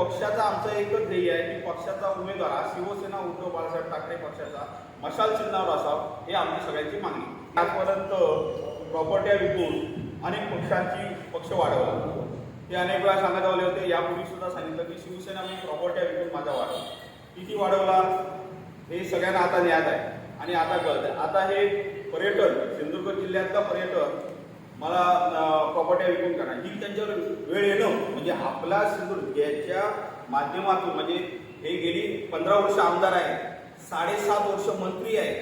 पक्षाचा आमचं एकच ध्येय आहे की पक्षाचा उमेदवार हा शिवसेना उद्धव बाळासाहेब ठाकरे पक्षाचा मशाल चिन्हावर असावं हे आमची सगळ्यांची मागणी आजपर्यंत प्रॉपर्ट्या विकून अनेक पक्षांची पक्ष वाढवला ते अनेक वेळा सांगत आले होते यापूर्वी सुद्धा सांगितलं की शिवसेना मी प्रॉपर्ट्या विकून माझा वाढवला किती वाढवला? हे सगळ्यांना आता ज्ञात आहे आणि आता कळत आहे आता हे पर्यटन सिंधुदुर्ग जिल्ह्यातलं पर्यटन मला प्रॉपर्ट्या विकून करा ही त्यांच्यावर वेळ येणं म्हणजे आपला सिंधुदुर्ग याच्या माध्यमातून म्हणजे हे गेली पंधरा वर्ष आमदार आहे साडेसात वर्ष मंत्री आहे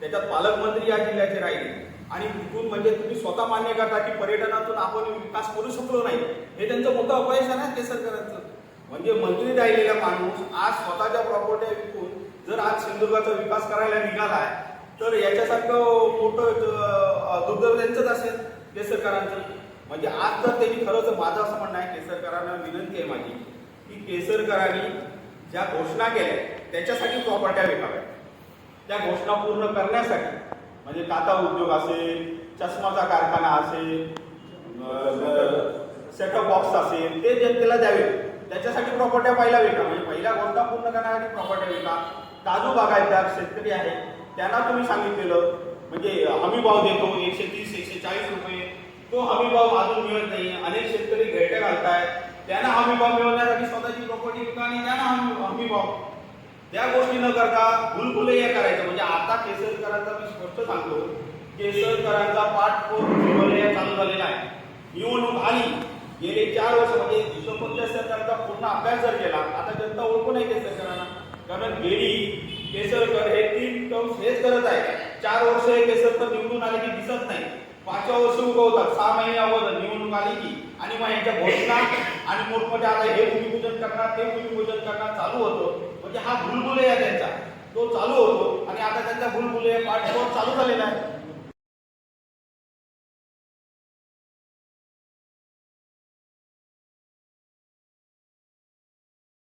त्याच्यात पालकमंत्री या जिल्ह्याचे राहिले. आणि तिथून म्हणजे तुम्ही स्वतः मान्य करता की पर्यटनातून आपण विकास करू शकलो नाही. हे त्यांचं मोठं अपयश आहे ना ते सरकारचं. म्हणजे मंत्री राहिलेला माणूस आज स्वतःच्या प्रॉपर्ट्या विकून जर आज सिंधुदुर्गाचा विकास करायला निघालाय तर याच्यासारखं मोठं दुर्दैव त्यांचंच असेल. केसरकरांची म्हणजे आज जर त्यांनी खरंच माझं असं म्हणणं आहे केसरकरांना विनंती आहे माझी की केसरकरांनी ज्या घोषणा केल्या त्याच्यासाठी प्रॉपर्ट्या विकाव्या. त्या घोषणा पूर्ण करण्यासाठी म्हणजे काता उद्योग असेल चष्माचा कारखाना असेल सेटअप बॉक्स असेल ते जनतेला द्यावे. त्याच्यासाठी प्रॉपर्ट्या पहिला विका. म्हणजे पहिल्या घोषणा पूर्ण करण्यासाठी प्रॉपर्ट्या विका. काजू बागायतदार शेतकरी आहेत त्यांना तुम्ही सांगितलेलं म्हणजे हमी भाव देतो एकशे तीस एकशे चाळीस रुपये. तो हमी भाव अजून मिळत नाही. अनेक शेतकरी घेरट्या घालतायत. त्यांना हमी भाव मिळवण्यासाठी स्वतःची प्रॉपर्टी विका आणि त्यांना हमी भाव त्या गोष्टी न करता भुलभुलैया करायचं. म्हणजे आता केसरकरांचा मी स्पष्ट सांगतो. केसरकरांचा पाठपोर चालू झालेला आहे. निवडणूक आली. गेले चार वर्ष म्हणजे यशोपत्य सरकारचा पूर्ण अभ्यास जर केला आता जनता ओळखून आहे केसरकरांना. कारण गेली केसरकर हे तीन टर्म्स हेच करत आहे चार वर्ष हे केसरकर निवडून आले की दिसत नाही. पाचव्या वर्ष उगवतात सहा महिने अगोदर निवडणूक आली की आणि मग यांच्या घोषणा आणि मोठमोठे आता हे भूमिपूजन करणार ते भूमिपूजन करणार चालू होतं. म्हणजे हा भुलभुले आहे त्यांचा. तो चालू होतो आणि आता त्यांचा भुलभुले पाठपोट चालू झालेला आहे.